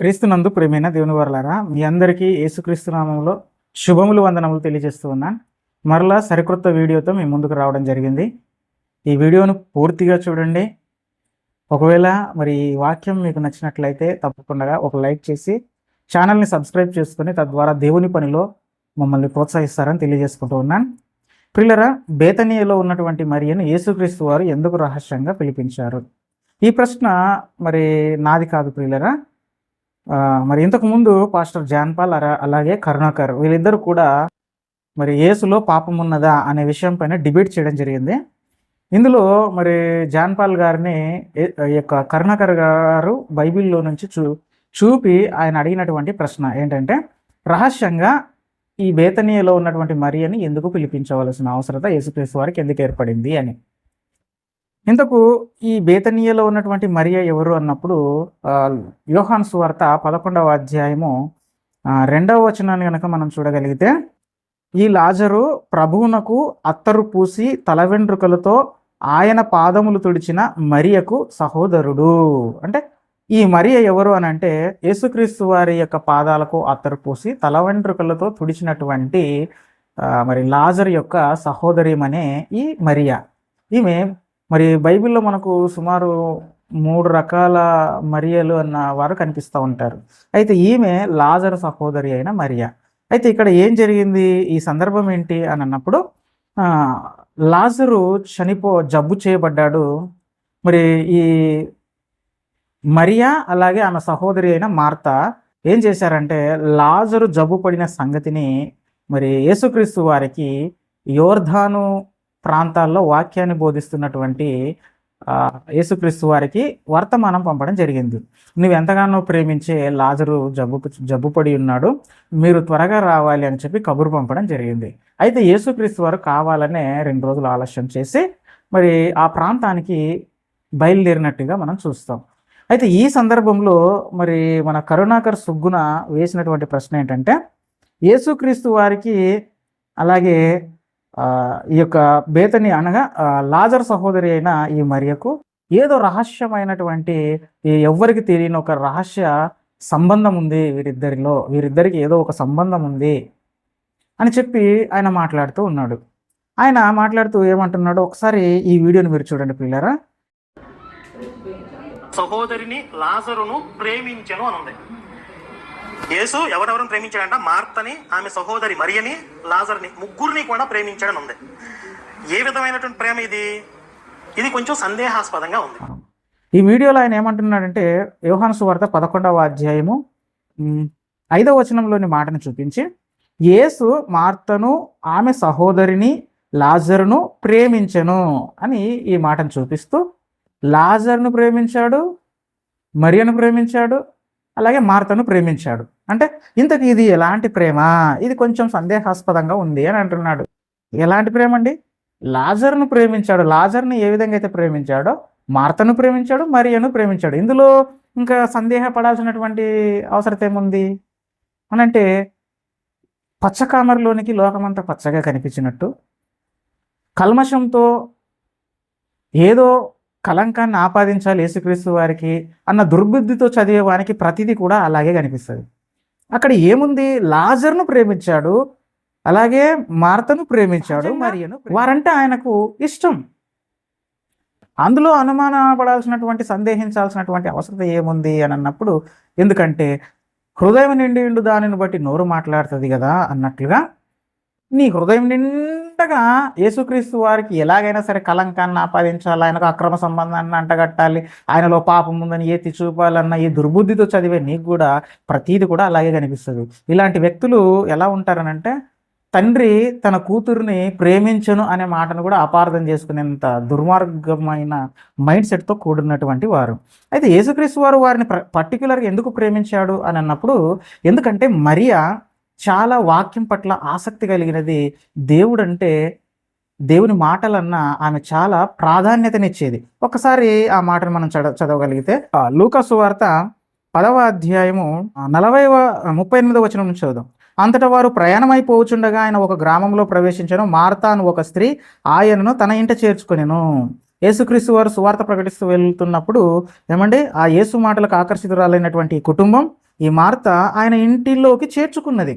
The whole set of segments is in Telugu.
క్రీస్తునందు ప్రేమైన దేవుని వరలారా మీ అందరికీ యేసుక్రీస్తు నామంలో శుభములు వందనములు తెలియజేస్తూ ఉన్నాను. మరలా సరికొత్త వీడియోతో మీ ముందుకు రావడం జరిగింది. ఈ వీడియోను పూర్తిగా చూడండి. ఒకవేళ మరి ఈ వాక్యం మీకు నచ్చినట్లయితే తప్పకుండా ఒక లైక్ చేసి ఛానల్ని సబ్స్క్రైబ్ చేసుకుని తద్వారా దేవుని పనిలో మమ్మల్ని ప్రోత్సహిస్తారని తెలియజేసుకుంటూ ఉన్నాను. ప్రిల్లరా బేతనీయలో ఉన్నటువంటి మరియను యేసుక్రీస్తు వారు ఎందుకు రహస్యంగా పిలిపించారు? ఈ ప్రశ్న మరి నాది కాదు ప్రిల్లరా మరి ఇంతకుముందు పాస్టర్ జాన్పాల్ అలా- అలాగే కరుణాకర్ వీళ్ళిద్దరు కూడా మరి ఏసులో పాపం ఉన్నదా అనే విషయం పైన డిబేట్ చేయడం జరిగింది. ఇందులో మరి జాన్పాల్ గారిని యొక్క కరుణాకర్ గారు బైబిల్లో నుంచి చూ చూపి ఆయన అడిగినటువంటి ప్రశ్న ఏంటంటే రహస్యంగా ఈ బేతనీయలో ఉన్నటువంటి మరియని ఎందుకు పిలిపించవలసిన అవసరత యేసుక్రీస్తు వారికి ఎందుకు ఏర్పడింది? అని. ఇంతకు ఈ బేతనీయలో ఉన్నటువంటి మరియ ఎవరు అన్నప్పుడు యోహాన్ సువార్త పదకొండవ అధ్యాయము రెండవ వచనాన్ని కనుక మనం చూడగలిగితే ఈ లాజరు ప్రభువునకు అత్తరు పూసి తల వెంట్రుకలతో ఆయన పాదములు తుడిచిన మరియకు సహోదరుడు. అంటే ఈ మరియ ఎవరు అని అంటే యేసుక్రీస్తు వారి యొక్క పాదాలకు అత్తరు పూసి తల వెంట్రుకలతో తుడిచినటువంటి మరి లాజర్ యొక్క సహోదరిమనే ఈ మరియా. ఈమె మరి బైబిల్లో మనకు సుమారు మూడు రకాల మరియలు అన్న వారు కనిపిస్తూ ఉంటారు. అయితే ఈమె లాజర్ సహోదరి అయిన మరియా. అయితే ఇక్కడ ఏం జరిగింది? ఈ సందర్భం ఏంటి? అని అన్నప్పుడు లాజరు చనిపో జబ్బు చేయబడ్డాడు. మరి ఈ మరియా అలాగే ఆమె సహోదరి అయిన మార్త ఏం చేశారంటే లాజరు జబ్బు పడిన సంగతిని మరి యేసుక్రీస్తు వారికి యోర్ధాను ప్రాంతాల్లో వాక్యాన్ని బోధిస్తున్నటువంటి యేసుక్రీస్తు వారికి వర్తమానం పంపడం జరిగింది. నువ్వు ఎంతగానో ప్రేమించే లాజరు జబ్బు జబ్బుపడి ఉన్నాడు. మీరు త్వరగా రావాలి అని చెప్పి కబురు పంపడం జరిగింది. అయితే యేసుక్రీస్తు వారు కావాలనే రెండు రోజులు ఆలస్యం చేసి మరి ఆ ప్రాంతానికి బయలుదేరినట్టుగా మనం చూస్తాం. అయితే ఈ సందర్భంలో మరి మన కరుణాకర్ సుగ్గున వేసినటువంటి ప్రశ్న ఏంటంటే యేసుక్రీస్తు వారికి అలాగే ఈ యొక్క బేతని అనగా లాజర్ సహోదరి అయిన ఈ మరియకు ఏదో రహస్యమైనటువంటి ఎవ్వరికి తెలియని ఒక రహస్య సంబంధం ఉంది వీరిద్దరిలో వీరిద్దరికి ఏదో ఒక సంబంధం ఉంది అని చెప్పి ఆయన మాట్లాడుతూ ఉన్నాడు. ఆయన మాట్లాడుతూ ఏమంటున్నాడు ఒకసారి ఈ వీడియోని మీరు చూడండి పిల్లరా సహోదరిని లాజరును ప్రేమించను అనుంది. యేసు ఎవరెవరిని ప్రేమించాడంట? మార్తని ఆమె సహోదరి మరియని లాజర్ని ముగ్గురిని కూడా ప్రేమించాడని ఉంది. ఏ విధమైనటువంటి ప్రేమ ఇది? ఇది కొంచెం సందేహాస్పదంగా ఉంది. ఈ వీడియోలో ఆయన ఏమంటున్నాడంటే యోహాను సువార్త పదకొండవ అధ్యాయము ఐదవ వచనంలోని మాటను చూపించి యేసు మార్తను ఆమె సహోదరిని లాజరును ప్రేమించను అని ఈ మాటను చూపిస్తూ లాజర్ను ప్రేమించాడు మరియను ప్రేమించాడు అలాగే మార్తను ప్రేమించాడు. అంటే ఇంతకు ఇది ఎలాంటి ప్రేమ? ఇది కొంచెం సందేహాస్పదంగా ఉంది అని అంటున్నాడు. ఎలాంటి ప్రేమ అండి లాజర్ను ప్రేమించాడు. లాజర్ని ఏ విధంగా అయితే ప్రేమించాడో మార్తను ప్రేమించాడు మరియను ప్రేమించాడు. ఇందులో ఇంకా సందేహపడాల్సినటువంటి అవసరం ఏముంది? అనంటే పచ్చకామరిలోనికి లోకమంతా పచ్చగా కనిపించినట్టు కల్మషంతో ఏదో కలంకాన్ని ఆపాదించాలి యేసుక్రీస్తు వారికి అన్న దుర్బుద్ధితో చదివే వానికి ప్రతిదీ కూడా అలాగే కనిపిస్తుంది. అక్కడ ఏముంది? లాజర్ను ప్రేమించాడు అలాగే మార్తను ప్రేమించాడు మరియను వారంటే ఆయనకు ఇష్టం. అందులో అనుమానపడాల్సినటువంటి సందేహించాల్సినటువంటి అవసరం ఏముంది అని అన్నప్పుడు ఎందుకంటే హృదయం నిండి ఉండు దానిని బట్టి నోరు మాట్లాడుతుంది కదా అన్నట్లుగా నీ హృదయం నిండగా యేసుక్రీస్తు వారికి ఎలాగైనా సరే కలంకాన్ని ఆపాదించాలి ఆయనకు అక్రమ సంబంధాన్ని అంటగట్టాలి ఆయనలో పాపం ఉందని ఎత్తి చూపాలన్న ఈ దుర్బుద్ధితో చదివే నీకు కూడా ప్రతీది కూడా అలాగే కనిపిస్తుంది. ఇలాంటి వ్యక్తులు ఎలా ఉంటారనంటే తండ్రి తన కూతురుని ప్రేమించను అనే మాటను కూడా అపార్థం చేసుకునేంత దుర్మార్గమైన మైండ్ సెట్తో కూడినటువంటి వారు. అయితే యేసుక్రీస్తు వారు వారిని పర్టికులర్గా ఎందుకు ప్రేమించాడు అని అన్నప్పుడు ఎందుకంటే మరియా చాలా వాక్యం పట్ల ఆసక్తి కలిగినది దేవుడు అంటే దేవుని మాటలన్నా ఆమె చాలా ప్రాధాన్యతనిచ్చేది. ఒకసారి ఆ మాటను మనం చదవ చదవగలిగితే లూకసు వార్త పదవ అధ్యాయము నలభైవ ముప్పై ఎనిమిదవ వచనం నుంచి చదువుదాం. అంతటా వారు ప్రయాణమైపోవచుండగా ఆయన ఒక గ్రామంలో ప్రవేశించను. మార్తాను ఒక స్త్రీ ఆయనను తన ఇంట చేర్చుకొనెను. యేసుక్రీస్తు వారు సువార్త ప్రకటిస్తూ వెళ్తున్నప్పుడు ఏమండి ఆ యేసు మాటలకు ఆకర్షితురాలైనటువంటి ఈ కుటుంబం ఈ మార్త ఆయన ఇంటిలోకి చేర్చుకున్నది.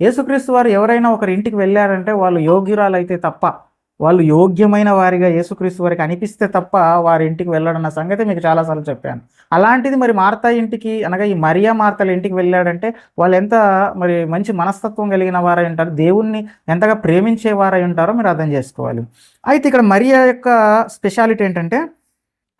యేసుక్రీస్తు వారు ఎవరైనా ఒకరి ఇంటికి వెళ్ళారంటే వాళ్ళు యోగ్యురాలైతే తప్ప వాళ్ళు యోగ్యమైన వారిగా యేసుక్రీస్తు వారికి అనిపిస్తే తప్ప వారి ఇంటికి వెళ్ళడన్న సంగతి మీకు చాలాసార్లు చెప్పాను. అలాంటిది మరి మార్త ఇంటికి అనగా ఈ మరియా మార్తల ఇంటికి వెళ్ళాడంటే వాళ్ళు ఎంత మరి మంచి మనస్తత్వం కలిగిన వారై ఉంటారు దేవుణ్ణి ఎంతగా ప్రేమించే వారై ఉంటారో మీరు అర్థం చేసుకోవాలి. అయితే ఇక్కడ మరియా యొక్క స్పెషాలిటీ ఏంటంటే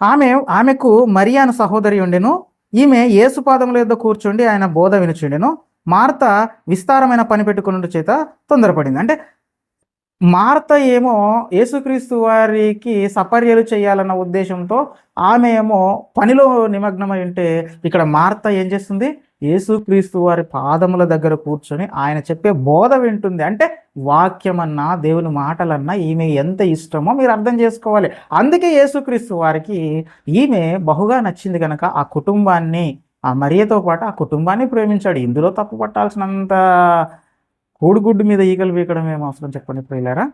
ఆమె ఆమెకు మరియాను సహోదరి ఉండెను ఈమె యేసుపాదముల యొద్ద కూర్చుండి ఆయన బోధ వినుచుండెను. మార్త విస్తారమైన పని పెట్టుకున్న చేత తొందరపడింది. అంటే మార్త ఏమో యేసుక్రీస్తు వారికి సపర్యలు చేయాలన్న ఉద్దేశంతో ఆమె ఏమో పనిలో నిమగ్నమై ఉంటే ఇక్కడ మార్త ఏం చేస్తుంది? యేసుక్రీస్తు వారి పాదముల దగ్గర కూర్చొని ఆయన చెప్పే బోధ వింటుంది. అంటే వాక్యమన్నా దేవుని మాటలన్నా ఈమె ఎంత ఇష్టమో మీరు అర్థం చేసుకోవాలి. అందుకే యేసుక్రీస్తు వారికి ఈమె బహుగా నచ్చింది కనుక ఆ కుటుంబాన్ని ఆ మరియతో పాటు ఆ కుటుంబాన్ని ప్రేమించాడు. ఇందులో తప్పు పట్టాల్సినంత కోడిగుడ్డు మీద ఈగలు వీకడం ఏం అవసరం చెప్పండి ప్రియులారా?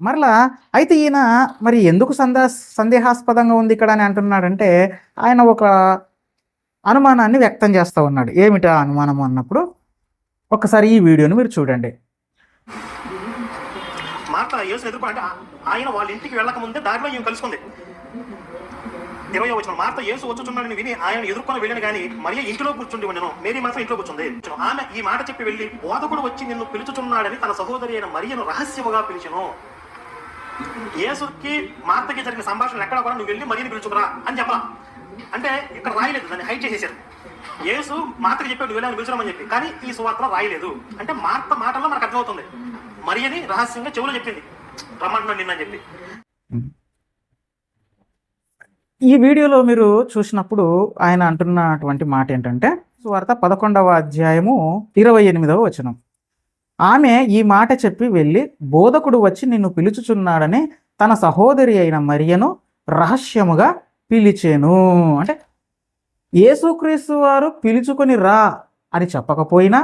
మరలా అయితే ఈయన మరి ఎందుకు సందా సందేహాస్పదంగా ఉంది ఇక్కడ అని అంటున్నాడంటే ఆయన ఒక అనుమానాన్ని వ్యక్తం చేస్తూ ఉన్నాడు. ఏమిటా అనుమానం అన్నప్పుడు ఒకసారి ఈ వీడియోని మీరు చూడండి. మార్త ఆయన వాళ్ళ ఇంటికి వెళ్ళక ముందే దారిలో ఈమె కలుసుకుంది. ఇరవై వచ్చిన మార్త యేసు వచ్చుచున్నాడని విని ఆయన ఎదుర్కొని వెళ్ళిన కానీ మరియ ఇంటిలో కూర్చుండి ఉండను. మేరీ మాత్రం ఇంట్లో కూర్చుంది. ఆమె ఈ మాట చెప్పి వెళ్ళి బోధకుడు వచ్చి నిన్ను పిలుచుచున్నాడని తన సహోదరి అయిన మరియను రహస్యముగా పిలిచను. యేసుకి మార్తకి జరిగిన సంభాషణ ఎక్కడ కూడా నువ్వు వెళ్ళి మరియని పిలుచుకురా అని చెప్పరా అంటే ఇక్కడ రాయలేదు దాన్ని హైడ్ చేసేసారు. యేసు మార్తకి చెప్పాడు నువ్వు వెళ్ళని పిలుచురామని చెప్పి. కానీ ఈ సువార్త రాయలేదు. అంటే మార్త మాటల్లో మనకు అర్థమవుతుంది. మరియని రహస్యంగా చెవులు చెప్పింది. రమ్మంటున్నాడు నిన్నని చెప్పి. ఈ వీడియోలో మీరు చూసినప్పుడు ఆయన అంటున్నటువంటి మాట ఏంటంటే వార్త పదకొండవ అధ్యాయము ఇరవై ఎనిమిదవ వచనం. ఆమె ఈ మాట చెప్పి వెళ్ళి బోధకుడు వచ్చి నిన్ను పిలుచుచున్నాడని తన సహోదరి అయిన మరియను రహస్యముగా పిలిచేను. అంటే యేసుక్రీస్తు వారు పిలుచుకొని రా అని చెప్పకపోయినా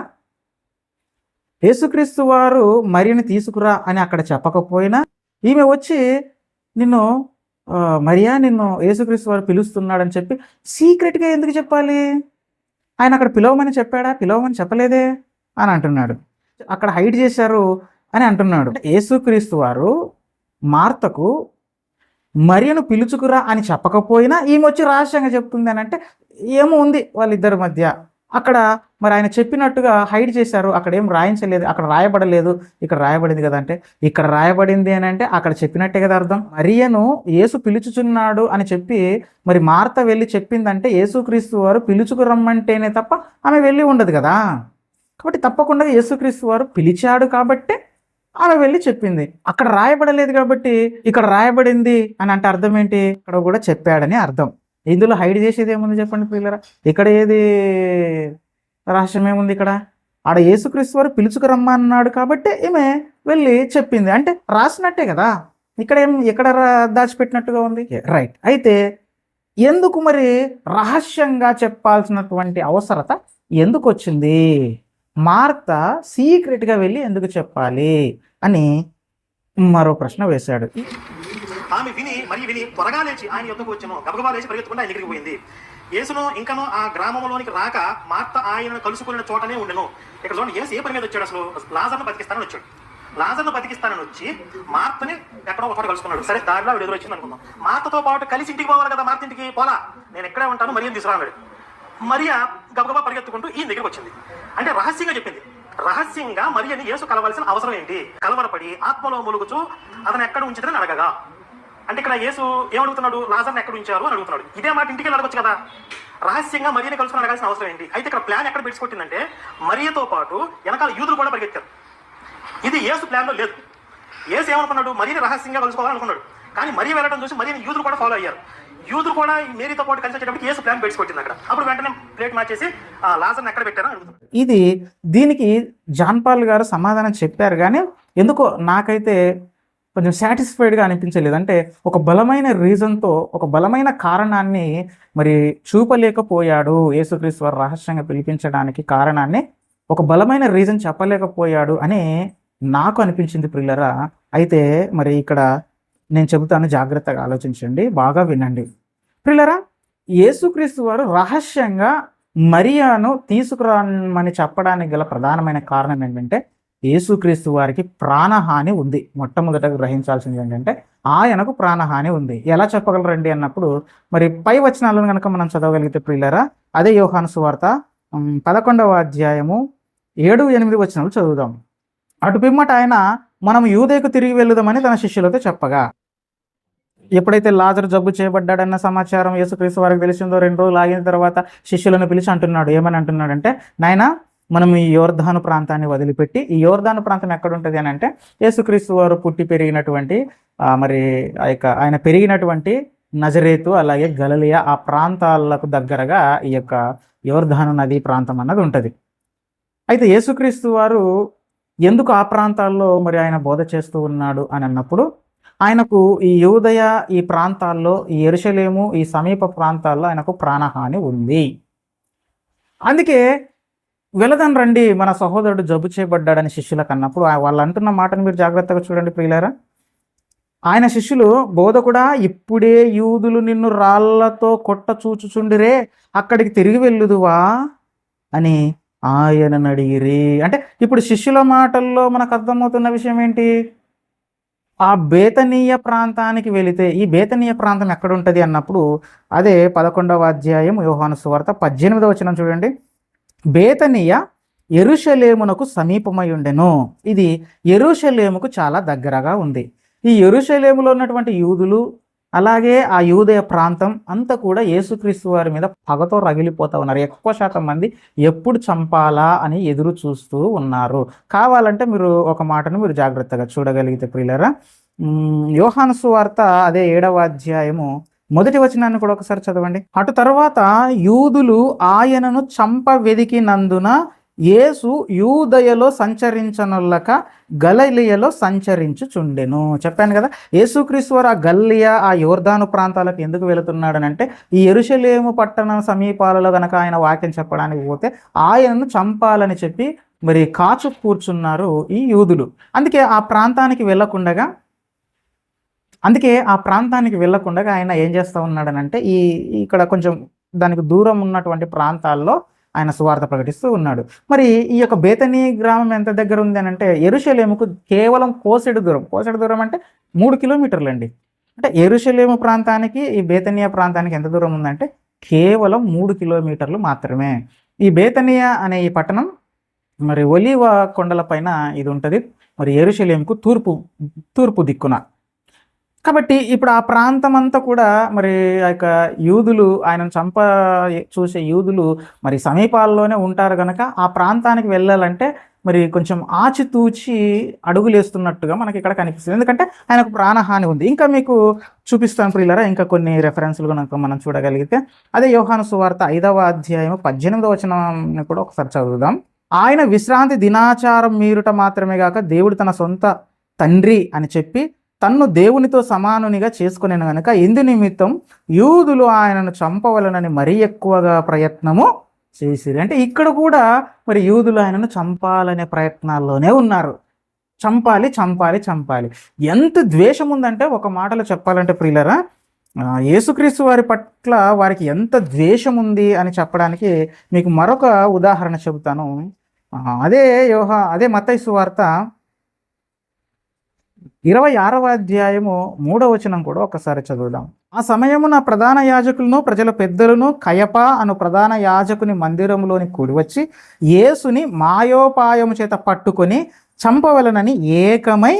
యేసుక్రీస్తు వారు మరియని తీసుకురా అని అక్కడ చెప్పకపోయినా ఈమె వచ్చి నిన్ను మరియా నిన్ను యేసుక్రీస్తు వారు పిలుస్తున్నాడని చెప్పి సీక్రెట్గా ఎందుకు చెప్పాలి? ఆయన అక్కడ పిలవమని చెప్పాడా? పిలవమని చెప్పలేదే? అని అంటున్నాడు. అక్కడ హైడ్ చేశారు అని అంటున్నాడు. యేసుక్రీస్తు వారు మార్తకు మరియను పిలుచుకురా అని చెప్పకపోయినా ఈమె వచ్చి రహస్యంగా చెప్తుంది అని అంటే ఏమో ఉంది వాళ్ళిద్దరి మధ్య. అక్కడ మరి ఆయన చెప్పినట్టుగా హైడ్ చేశారు. అక్కడ ఏం రాయించలేదు. అక్కడ రాయబడలేదు. ఇక్కడ రాయబడింది కదా అంటే ఇక్కడ రాయబడింది అని అంటే అక్కడ చెప్పినట్టే కదా అర్థం. మరియను యేసు పిలుచుచున్నాడు అని చెప్పి మరి మార్త వెళ్ళి చెప్పిందంటే యేసుక్రీస్తు వారు పిలుచుకు రమ్మంటేనే తప్ప ఆమె వెళ్ళి ఉండదు కదా. కాబట్టి తప్పకుండా యేసుక్రీస్తు వారు పిలిచాడు కాబట్టే ఆమె వెళ్ళి చెప్పింది. అక్కడ రాయబడలేదు కాబట్టి ఇక్కడ రాయబడింది అని అంటే అర్థం ఏంటి? ఇక్కడ కూడా చెప్పాడని అర్థం. ఇందులో హైడ్ చేసేది ఏముంది చెప్పండి పిల్లరా? ఇక్కడ ఏది రహస్యం ఏముంది ఇక్కడ? ఆడ యేసుక్రీస్తు వారు పిలుచుకు అన్నాడు కాబట్టి ఈమె వెళ్ళి చెప్పింది. అంటే రాసినట్టే కదా? ఇక్కడ ఏం ఎక్కడ దాచిపెట్టినట్టుగా ఉంది? రైట్ అయితే ఎందుకు మరి రహస్యంగా చెప్పాల్సినటువంటి అవసరత ఎందుకు వచ్చింది? మార్త సీక్రెట్గా వెళ్ళి ఎందుకు చెప్పాలి? అని మరో ప్రశ్న వేశాడు. ఆమె విని మరీ విని త్వరగా లేచి ఆయన యుద్ధకు వచ్చాను. గబగబా లేచి పరిగెత్తుకుంటే ఆయన దగ్గరికి పోయింది. యేసును ఇంకనో ఆ గ్రామంలోనికి రాక మార్త ఆయనను కలుసుకున్న చోటనే ఉండను. ఇక్కడ చూడండి యేసు ఏ పని మీద వచ్చాడు అసలు? లాజర్ను బతికిస్తానని వచ్చాడు. లాజర్ను బతికిస్తానని వచ్చి మార్తని ఎక్కడో ఒక చోట కలుసుకున్నాడు. సరే దారిలో ఆవిడ ఎదురు వచ్చింది అనుకుందాం. మార్తతో పాటు కలిసి ఇంటికి పోవాలి కదా మార్త ఇంటికి? పోలా. నేను ఎక్కడే ఉంటాను మరియని తీసుకురాడు మరియా గబగబా పరిగెత్తుకుంటూ ఈయన దగ్గరికి వచ్చింది. అంటే రహస్యంగా చెప్పింది. రహస్యంగా మరియని యేసు కలవాల్సిన అవసరం ఏంటి? కలవరపడి ఆత్మలో ములుగుచు అతను ఎక్కడ ఉంచుతుందని అడగగా. అంటే ఇక్కడ యేసు ఏమడుగుతున్నాడు? లాజర్ని ఎక్కడ ఉంచారు అని అడుగుతున్నాడు. ఇదే మాట ఇంటికి వెళ్ళి అడగొచ్చు కదా? రహస్యంగా మరియని కలుసుకుని అడగాల్సిన అవసరం ఏంటి? అయితే ఇక్కడ ప్లాన్ ఎక్కడ పెట్టుకొట్టిందంటే మరియతో పాటు వెనకాల యూదులు కూడా పరిగెత్తారు. ఇది యేసు ప్లాన్లో లేదు. ఏసు ఏమనుకున్నాడు? మరియని రహస్యంగా కలుసుకోవాలనుకున్నాడు. కానీ మరీ వెళ్ళడం చూసి మరియని యూదులు కూడా ఫాలో అయ్యారు. యూదులు కూడా మేరీతో పాటు కలిసి వచ్చేటప్పుడు ఏసు ప్లాన్ పెట్టుకొట్టింది అక్కడ. అప్పుడు వెంటనే ప్లేట్ మార్చేసి లాజర్ని ఎక్కడ పెట్టారని అడుగుతున్నాడు. ఇది దీనికి జాన్ పాల్ గారు సమాధానం చెప్పారు కానీ ఎందుకో నాకైతే కొంచెం సాటిస్ఫైడ్గా అనిపించలేదు. అంటే ఒక బలమైన రీజన్తో ఒక బలమైన కారణాన్ని మరి చూపలేకపోయాడు యేసుక్రీస్తు వారు రహస్యంగా పిలిపించడానికి కారణాన్ని ఒక బలమైన రీజన్ చెప్పలేకపోయాడు అని నాకు అనిపించింది ప్రిల్లరా అయితే మరి ఇక్కడ నేను చెబుతాను జాగ్రత్తగా ఆలోచించండి బాగా వినండి. ప్రిల్లరా యేసుక్రీస్తు వారు రహస్యంగా మరియాను తీసుకురామని చెప్పడానికి గల ప్రధానమైన కారణం ఏంటంటే యేసుక్రీస్తు వారికి ప్రాణహాని ఉంది. మొట్టమొదట గ్రహించాల్సింది ఏంటంటే ఆయనకు ప్రాణహాని ఉంది. ఎలా చెప్పగలరండి అన్నప్పుడు మరి పై వచనాలను కనుక మనం చదవగలిగితే ప్రియులరా అదే యోహాను సువార్త పదకొండవ అధ్యాయము ఏడు ఎనిమిది వచనాలు చదువుదాం. అటు పిమ్మట ఆయన మనం యూదేకు తిరిగి వెళ్దామని తన శిష్యులతో చెప్పగా ఎప్పుడైతే లాజరు జబ్బు చేయబడ్డాడన్న సమాచారం యేసుక్రీస్తు వారికి తెలిసిందో రెండు రోజులు ఆగిన తర్వాత శిష్యులను పిలిచి అంటున్నాడు. ఏమని అంటున్నాడంటే నాయన మనం ఈ యోర్ధాను ప్రాంతాన్ని వదిలిపెట్టి ఈ యోర్ధాను ప్రాంతం ఎక్కడ ఉంటుంది అని అంటే యేసుక్రీస్తు వారు పుట్టి పెరిగినటువంటి మరి ఆ యొక్క ఆయన పెరిగినటువంటి నజరేతు అలాగే గలలియా ఆ ప్రాంతాలకు దగ్గరగా ఈ యొక్క యోర్ధాను నది ప్రాంతం అన్నది ఉంటుంది. అయితే యేసుక్రీస్తు వారు ఎందుకు ఆ ప్రాంతాల్లో మరి ఆయన బోధ చేస్తూ ఉన్నాడు అని అన్నప్పుడు ఆయనకు ఈ యూదయ ఈ ప్రాంతాల్లో ఈ ఎరుషలేము ఈ సమీప ప్రాంతాల్లో ఆయనకు ప్రాణహాని ఉంది. అందుకే వెళదాం రండి మన సహోదరుడు జబ్బు చేయబడ్డాడని శిష్యులకు అన్నప్పుడు ఆ- వాళ్ళు అంటున్న మాటను మీరు జాగ్రత్తగా చూడండి ప్రియులారా. ఆయన శిష్యులు బోధకుడా ఇప్పుడే యూదులు నిన్ను రాళ్ళతో కొట్ట చూచుచుండిరే అక్కడికి తిరిగి వెళ్ళుదువా? అని ఆయనను అడిగిరి. అంటే ఇప్పుడు శిష్యుల మాటల్లో మనకు అర్థమవుతున్న విషయం ఏంటి? ఆ బేతనీయ ప్రాంతానికి వెళితే ఈ బేతనీయ ప్రాంతం ఎక్కడుంటుంది అన్నప్పుడు అదే పదకొండవ అధ్యాయం యోహాను సువార్త పద్దెనిమిదవ వచనం చూడండి. బేతనీయ ఎరుషలేమునకు సమీపమై ఉండెను. ఇది ఎరుషలేముకు చాలా దగ్గరగా ఉంది. ఈ ఎరుషలేములో ఉన్నటువంటి యూదులు అలాగే ఆ యూదయ ప్రాంతం అంతా కూడా యేసుక్రీస్తు వారి మీద పగతో రగిలిపోతూ ఉన్నారు. ఎక్కువ శాతం మంది ఎప్పుడు చంపాలా అని ఎదురు చూస్తూ ఉన్నారు. కావాలంటే మీరు ఒక మాటను మీరు జాగ్రత్తగా చూడగలిగితే ప్రియులరా. యోహాను సువార్త అదే ఏడవ అధ్యాయము మొదటి వచనాన్ని కూడా ఒకసారి చదవండి. అటు తర్వాత యూదులు ఆయనను చంప వెదికినందున యేసు యూదయలో సంచరించనొల్లక గలలియలో సంచరించుచుండెను. చెప్పాను కదా యేసుక్రీస్తు వారు ఆ గల్లియా ఆ యోర్దాను ప్రాంతాలకు ఎందుకు వెళుతున్నాడనంటే ఈ ఎరుషలేము పట్టణ సమీపాలలో కనుక ఆయన వాక్యం చెప్పడానికి పోతే ఆయనను చంపాలని చెప్పి మరి కాచు కూర్చున్నారు ఈ యూదులు. అందుకే ఆ ప్రాంతానికి వెళ్ళకుండగా అందుకే ఆ ప్రాంతానికి వెళ్ళకుండా ఆయన ఏం చేస్తూ ఉన్నాడనంటే ఈ ఇక్కడ కొంచెం దానికి దూరం ఉన్నటువంటి ప్రాంతాల్లో ఆయన సువార్త ప్రకటిస్తూ ఉన్నాడు. మరి ఈ యొక్క బేతనీ గ్రామం ఎంత దగ్గర ఉంది అని అంటే ఎరుషలేముకు కేవలం కోసెడు దూరం. కోసెడు దూరం అంటే మూడు కిలోమీటర్లు అండి అంటే ఎరుషలేము ప్రాంతానికి ఈ బేతనియా ప్రాంతానికి ఎంత దూరం ఉందంటే కేవలం మూడు కిలోమీటర్లు మాత్రమే. ఈ బేతనియా అనే ఈ పట్టణం మరి ఒలివ కొండల పైన ఇది ఉంటుంది. మరి ఎరుషలేముకు తూర్పు తూర్పు దిక్కున. కాబట్టి ఇప్పుడు ఆ ప్రాంతం అంతా కూడా మరి ఆ యొక్క యూదులు ఆయనను చంప చూసే యూదులు మరి సమీపాల్లోనే ఉంటారు కనుక ఆ ప్రాంతానికి వెళ్ళాలంటే మరి కొంచెం ఆచితూచి అడుగులేస్తున్నట్టుగా మనకి ఇక్కడ కనిపిస్తుంది. ఎందుకంటే ఆయనకు ప్రాణహాని ఉంది. ఇంకా మీకు చూపిస్తాను ప్రియులరా ఇంకా కొన్ని రెఫరెన్స్లు కనుక మనం చూడగలిగితే. అదే యోహాను సువార్త ఐదవ అధ్యాయం పద్దెనిమిదవ వచనం కూడా ఒకసారి చదువుదాం. ఆయన విశ్రాంతి దినాచారం మీరుట మాత్రమే కాక దేవుడు తన సొంత తండ్రి అని చెప్పి తన్ను దేవునితో సమానునిగా చేసుకునేను కనుక ఎందు నిమిత్తం యూదులు ఆయనను చంపవలనని మరీ ఎక్కువగా ప్రయత్నము చేసిరు. అంటే ఇక్కడ కూడా మరి యూదులు ఆయనను చంపాలనే ప్రయత్నాల్లోనే ఉన్నారు. చంపాలి చంపాలి చంపాలి. ఎంత ద్వేషం ఉందంటే ఒక మాటలో చెప్పాలంటే ప్రియులరా యేసుక్రీస్తు వారి పట్ల వారికి ఎంత ద్వేషం ఉంది అని చెప్పడానికి మీకు మరొక ఉదాహరణ చెబుతాను. అదే యోహ అదే మత్తయి సువార్త ఇరవై ఆరవ అధ్యాయము మూడవ వచనం కూడా ఒకసారి చదువుదాం. ఆ సమయమున ప్రధాన యాజకులను ప్రజల పెద్దలను కయప అను ప్రధాన యాజకుని మందిరంలోని కూడివచ్చి యేసుని మాయోపాయము చేత పట్టుకొని చంపవలనని ఏకమై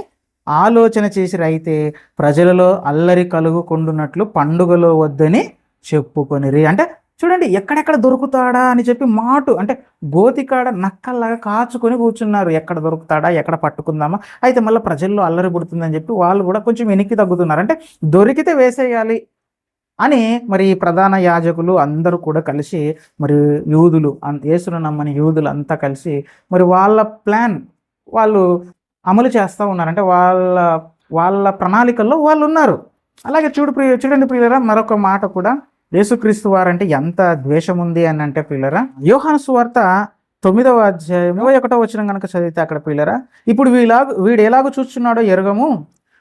ఆలోచన చేసిరైతే ప్రజలలో అల్లరి కలుగుకుండునట్లు పండుగలో వద్దని చెప్పుకొనిరి. అంటే చూడండి ఎక్కడెక్కడ దొరుకుతాడా అని చెప్పి మాటు అంటే గోతికాడ నక్కల్లాగా కాచుకొని కూర్చున్నారు. ఎక్కడ దొరుకుతాడా ఎక్కడ పట్టుకుందామా? అయితే మళ్ళీ ప్రజల్లో అల్లరి పుడుతుందని చెప్పి వాళ్ళు కూడా కొంచెం వెనక్కి తగ్గుతున్నారు. అంటే దొరికితే వేసేయాలి అని మరి ఈ ప్రధాన యాజకులు అందరూ కూడా కలిసి మరి యూదులు అన్- యేసును నమ్మని యూదులు అంతా కలిసి మరి వాళ్ళ ప్లాన్ వాళ్ళు అమలు చేస్తూ ఉన్నారు. అంటే వాళ్ళ వాళ్ళ ప్రణాళికల్లో వాళ్ళు ఉన్నారు. అలాగే చూడు ప్రియ చూడండి ప్రియులరా మరొక మాట కూడా యేసుక్రీస్తు వారంటే ఎంత ద్వేషం ఉంది అని అంటే పిల్లరా యోహాను సువార్త తొమ్మిదవ అధ్యాయం ఇరవై ఒకటో వచ్చిన కనుక చదివితే అక్కడ పిల్లరా ఇప్పుడు వీలాగు వీడు ఎలాగో చూస్తున్నాడో ఎరగము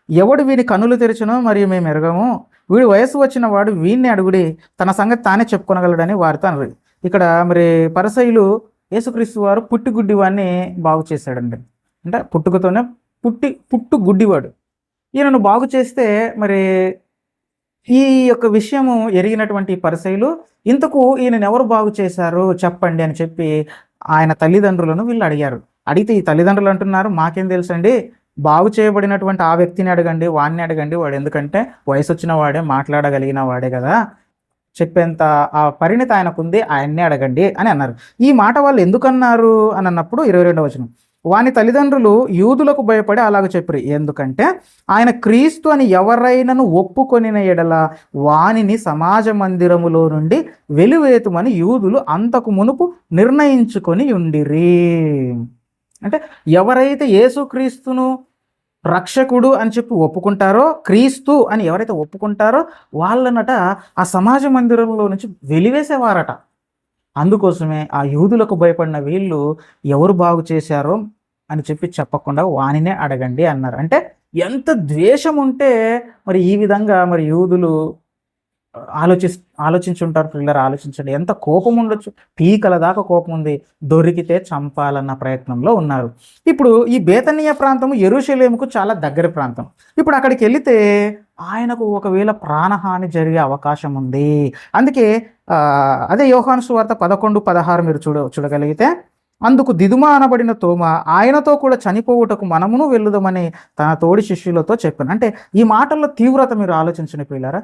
ఎవడు వీని కనులు తెరిచినో మరియు మేము ఎరగము వీడు వయసు వచ్చిన వాడు వీడిని అడుగుడి తన సంగతి తానే చెప్పుకొనగలడని వారితో అనరు ఇక్కడ మరి పరసైలు యేసుక్రీస్తు వారు పుట్టిగుడ్డి గుడ్డివాడిని బాగు చేశాడండి. అంటే పుట్టుకతోనే పుట్టి పుట్టు గుడ్డివాడు ఈయనను బాగు చేస్తే మరి ఈ యొక్క విషయము ఎరిగినటువంటి పరిసయులు ఇంతకు ఈయనను ఎవరు బాగు చేశారు? చెప్పండి అని చెప్పి ఆయన తల్లిదండ్రులను వీళ్ళు అడిగారు. అడిగితే ఈ తల్లిదండ్రులు అంటున్నారు మాకేం తెలుసండి? బాగు చేయబడినటువంటి ఆ వ్యక్తిని అడగండి వాడిని అడగండి. వాడు ఎందుకంటే వయసు వచ్చిన వాడే మాట్లాడగలిగిన వాడే కదా. చెప్పేంత ఆ పరిణితి ఆయనకుంది ఆయన్నే అడగండి అని అన్నారు. ఈ మాట వాళ్ళు ఎందుకన్నారు? అని అన్నప్పుడు ఇరవై రెండవ వచనం. వాని తల్లిదండ్రులు యూదులకు భయపడి అలాగ చెప్పారు. ఎందుకంటే ఆయన క్రీస్తు అని ఎవరైనాను ఒప్పుకొనిన ఎడల వానిని సమాజ మందిరములో నుండి వెలివేతుమని యూదులు అంతకు మునుపు నిర్ణయించుకొని ఉండిరి. అంటే ఎవరైతే యేసుక్రీస్తును రక్షకుడు అని చెప్పి ఒప్పుకుంటారో క్రీస్తు అని ఎవరైతే ఒప్పుకుంటారో వాళ్ళనట ఆ సమాజ మందిరంలో నుంచి వెలివేసేవారట. అందుకోసమే ఆ యూదులకు భయపడిన వీళ్ళు ఎవరు బాగు చేశారో అని చెప్పి చెప్పకుండా వానినే అడగండి అన్నారు. అంటే ఎంత ద్వేషం ఉంటే మరి ఈ విధంగా మరి యూదులు ఆలోచి ఆలోచించుంటారు పిల్లలు ఆలోచించండి. ఎంత కోపం ఉండొచ్చు? పీకల దాకా కోపం ఉంది. దొరికితే చంపాలన్న ప్రయత్నంలో ఉన్నారు. ఇప్పుడు ఈ బేతనీయ ప్రాంతము ఎరుషలేముకు చాలా దగ్గర ప్రాంతం. ఇప్పుడు అక్కడికి వెళితే ఆయనకు ఒకవేళ ప్రాణహాని జరిగే అవకాశం ఉంది. అందుకే అదే యోహాను సువార్త పదకొండు పదహారు మీరు చూడ చూడగలిగితే అందుకు దిదుమ అనబడిన తోమ ఆయనతో కూడా చనిపోవుటకు మనమును వెళ్ళుదామని తన తోడి శిష్యులతో చెప్పాను. అంటే ఈ మాటల్లో తీవ్రత మీరు ఆలోచించండి పిల్లరా.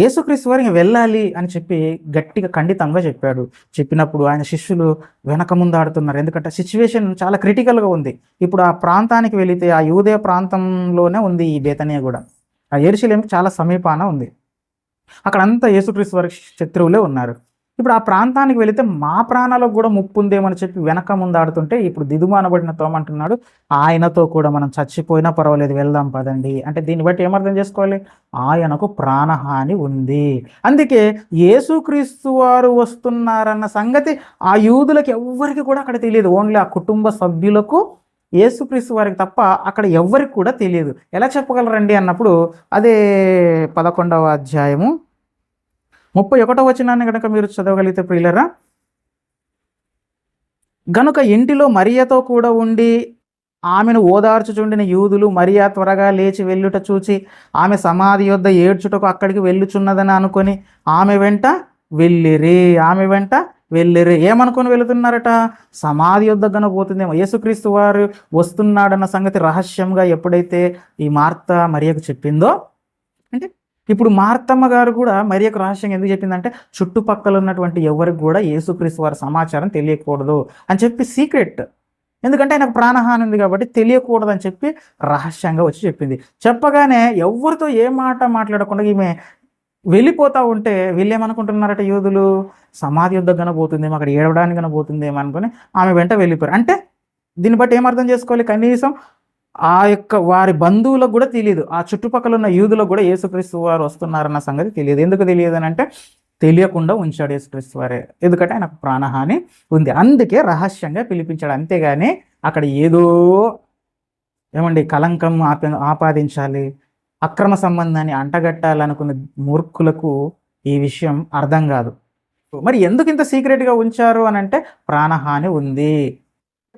యేసుక్రీస్తు వారికి వెళ్ళాలి అని చెప్పి గట్టిగా ఖండితంగా చెప్పాడు. చెప్పినప్పుడు ఆయన శిష్యులు వెనక ముందాడుతున్నారు ఎందుకంటే సిచ్యువేషన్ చాలా క్రిటికల్గా ఉంది. ఇప్పుడు ఆ ప్రాంతానికి వెళితే ఆ యూదయ ప్రాంతంలోనే ఉంది ఈ బేతనే కూడా. ఆ ఎరుశలేంకి చాలా సమీపాన ఉంది. అక్కడ అంతా యేసుక్రీస్తు వారి శత్రువులే ఉన్నారు. ఇప్పుడు ఆ ప్రాంతానికి వెళితే మా ప్రాణాలకు కూడా ముప్పు ఉందేమని చెప్పి వెనక ముందాడుతుంటే ఇప్పుడు దిదుమానబడిన తోమంటున్నాడు ఆయనతో కూడా మనం చచ్చిపోయినా పర్వాలేదు వెళ్దాం పదండి. అంటే దీన్ని బట్టి ఏమర్థం చేసుకోవాలి? ఆయనకు ప్రాణహాని ఉంది. అందుకే యేసుక్రీస్తు వారు వస్తున్నారన్న సంగతి ఆ యూదులకు ఎవ్వరికి కూడా అక్కడ తెలియదు. ఓన్లీ ఆ కుటుంబ సభ్యులకు యేసుక్రీస్తు వారికి తప్ప అక్కడ ఎవ్వరికి కూడా తెలియదు. ఎలా చెప్పగలరండి అన్నప్పుడు అదే పదకొండవ అధ్యాయము? ముప్పై ఒకటో వచనాన్ని కనుక మీరు చదవగలిగితే ప్రియులరా గనుక ఇంటిలో మరియతో కూడా ఉండి ఆమెను ఓదార్చుచుండిన యూదులు మరియా త్వరగా లేచి వెళ్ళుట చూచి ఆమె సమాధి యొద్ద ఏడ్చుటకు అక్కడికి వెళ్ళుచున్నదని అనుకొని ఆమె వెంట వెళ్ళిరి ఆమె వెంట వెళ్ళిరి. ఏమనుకొని వెళుతున్నారట? సమాధి యొద్ద పోతుందేమో. యేసుక్రీస్తు వారు వస్తున్నాడన్న సంగతి రహస్యంగా ఎప్పుడైతే ఈ మార్త మరియకు చెప్పిందో అంటే ఇప్పుడు మార్తమ్మ గారు కూడా మరియకు రహస్యంగా ఎందుకు చెప్పిందంటే చుట్టుపక్కల ఉన్నటువంటి ఎవరికి కూడా యేసుక్రీస్తు వారి సమాచారం తెలియకూడదు అని చెప్పి సీక్రెట్. ఎందుకంటే ఆయనకు ప్రాణహాని ఉంది కాబట్టి తెలియకూడదు అని చెప్పి రహస్యంగా వచ్చి చెప్పింది. చెప్పగానే ఎవరితో ఏ మాట మాట్లాడకుండా ఈమె వెళ్ళిపోతా ఉంటే వీళ్ళేమనుకుంటున్నారట యోధులు? సమాధి యుద్ధం కనబోతుందేమో అక్కడ ఏడవడానికి కనబోతుందేమో అనుకుని ఆమె వెంట వెళ్ళిపోయారు. అంటే దీన్ని బట్టి ఏం అర్థం చేసుకోవాలి? కనీసం ఆ యొక్క వారి బంధువులకు కూడా తెలియదు. ఆ చుట్టుపక్కల ఉన్న యూదులకు కూడా యేసుక్రీస్తు వారు వస్తున్నారన్న సంగతి తెలియదు. ఎందుకు తెలియదు అని అంటే తెలియకుండా ఉంచాడు యేసుక్రీస్తు వారే. ఎందుకంటే ఆయనకు ప్రాణహాని ఉంది. అందుకే రహస్యంగా పిలిపించాడు. అంతేగాని అక్కడ ఏదో ఏమండి కలంకం ఆప ఆపాదించాలి. అక్రమ సంబంధాన్ని అంటగట్టాలనుకున్న మూర్ఖులకు ఈ విషయం అర్థం కాదు. మరి ఎందుకు ఇంత సీక్రెట్గా ఉంచారు అని అంటే ప్రాణహాని ఉంది.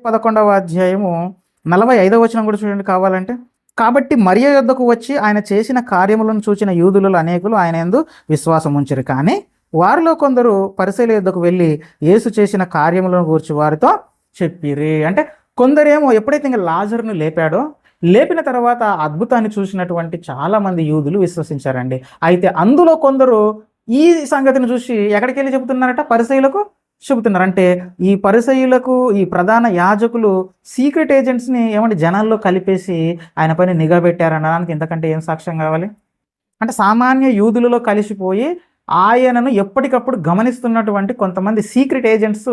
పదకొండవ అధ్యాయము నలభై ఐదవ వచనం కూడా చూడండి కావాలంటే. కాబట్టి మరియ యొద్దకు వచ్చి ఆయన చేసిన కార్యములను చూచిన యూదులలో అనేకులు ఆయన ఎందు విశ్వాసం ఉంచరు. కానీ వారిలో కొందరు పరిశీల యుద్ధకు వెళ్ళి యేసు చేసిన కార్యములను గురించి వారితో చెప్పిరి. అంటే కొందరేమో ఎప్పుడైతే ఇంకా లాజర్ను లేపాడో లేపిన తర్వాత అద్భుతాన్ని చూసినటువంటి చాలామంది యూదులు విశ్వసించారండి. అయితే అందులో కొందరు ఈ సంగతిని చూసి ఎక్కడికి వెళ్ళి చెబుతున్నారట పరిశీలకు చెబుతున్నారు. అంటే ఈ పరిసయులకు ఈ ప్రధాన యాజకులు సీక్రెట్ ఏజెంట్స్ని ఏమంటే జనాల్లో కలిపేసి ఆయన పైన నిఘా పెట్టారనడానికి ఇంతకంటే ఏం సాక్ష్యం కావాలి? అంటే సామాన్య యూదులలో కలిసిపోయి ఆయనను ఎప్పటికప్పుడు గమనిస్తున్నటువంటి కొంతమంది సీక్రెట్ ఏజెంట్స్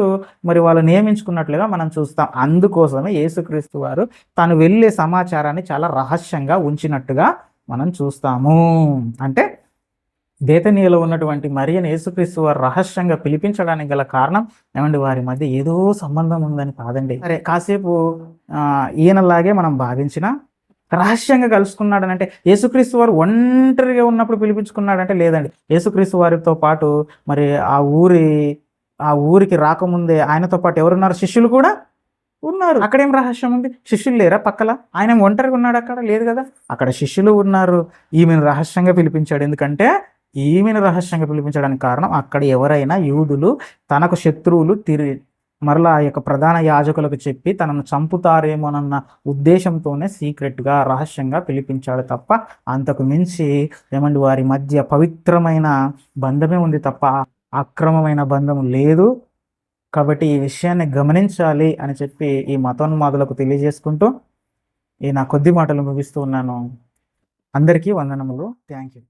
మరి వాళ్ళు నియమించుకున్నట్లుగా మనం చూస్తాం. అందుకోసమే యేసుక్రీస్తు వారు తను వెళ్ళే సమాచారాన్ని చాలా రహస్యంగా ఉంచినట్టుగా మనం చూస్తాము. అంటే బేతనీయలో ఉన్నటువంటి మరియను యేసుక్రీస్తు వారు రహస్యంగా పిలిపించడానికి గల కారణం ఏమండి? వారి మధ్య ఏదో సంబంధం ఉందని కాదండి. సరే కాసేపు ఈయనలాగే మనం భావించిన రహస్యంగా కలుసుకున్నాడని అంటే యేసుక్రీస్తు వారు ఒంటరిగా ఉన్నప్పుడు పిలిపించుకున్నాడంటే లేదండి. యేసుక్రీస్తు వారితో పాటు మరి ఆ ఊరి ఆ ఊరికి రాకముందే ఆయనతో పాటు ఎవరున్నారు? శిష్యులు కూడా ఉన్నారు. అక్కడేం రహస్యం ఉంది? శిష్యులు లేరా పక్కల? ఆయన ఒంటరిగా ఉన్నాడు అక్కడ? లేదు కదా. అక్కడ శిష్యులు ఉన్నారు. ఈమెను రహస్యంగా పిలిపించాడు. ఎందుకంటే ఈమెను రహస్యంగా పిలిపించడానికి కారణం అక్కడ ఎవరైనా యూదులు తనకు శత్రువులు తిరిగి మరలా ఆ యొక్క ప్రధాన యాజకులకు చెప్పి తనను చంపుతారేమోనన్న ఉద్దేశంతోనే సీక్రెట్గా రహస్యంగా పిలిపించాడు తప్ప అంతకు మించి ఏమండి వారి మధ్య పవిత్రమైన బంధమే ఉంది తప్ప అక్రమమైన బంధం లేదు. కాబట్టి ఈ విషయాన్ని గమనించాలి అని చెప్పి ఈ మతోన్మాదులకు తెలియజేసుకుంటూ ఈ నా కొద్ది మాటలు ముగిస్తూ ఉన్నాను. అందరికీ వందనములు. Thank you.